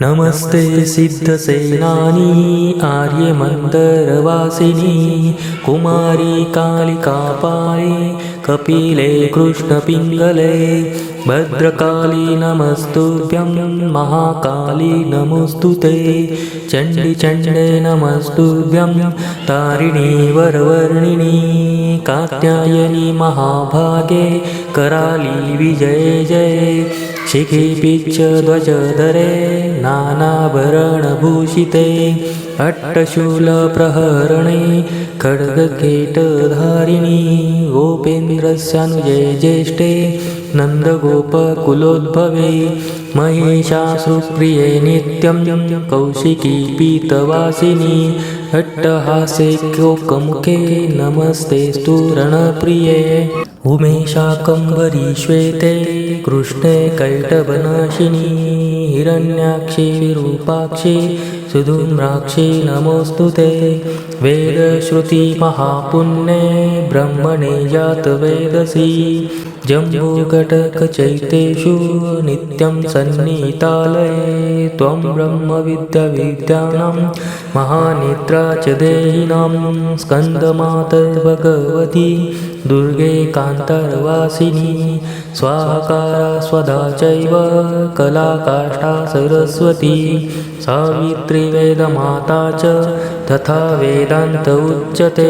नमस्ते सिद्धसेनानी आर्यमन्दरवासिनी कुमारी कालिकापाये कपिले कृष्णपिङ्गले भद्रकाली नमस्तुभ्यं महाकाली नमोऽस्तु ते चण्डिचण्डे नमस्तुभ्यं तारिणी वरवर्णिनी कात्यायनी महाभागे कराली विजये जये शिखिपिच्च ध्वजधरे नानाभरणभूषिते अट्टशूलप्रहरणे खड्गकेटधारिणी गोपेन्द्रस्यानुजे ज्येष्ठे नन्दगोपकुलोद्भवे महिषासुप्रिये नित्यं कौशिकी पीतवासिनी अट्टहासे क्योकमुखे नमस्ते स्तुरणप्रिये उमेशाकम्बरी श्वेते कृष्णे कैटवनाशिनी हिरण्याक्षी विरूपाक्षी सुधूम्राक्षी नमोऽस्तु ते। वेदश्रुतिमहापुण्ये ब्रह्मणे जातवेदसी। जम्बूकटकचैतेषु नित्यं सन्नीतालये त्वं ब्रह्मविद्याविद्यानां महानिद्रा च देहिनां स्कन्दमातर्भगवती दुर्गे कान्तर्वासिनी स्वाकारा स्वधा चैव कलाकाष्ठा सरस्वती सावित्री वेदमाता च तथा वेदान्त उच्यते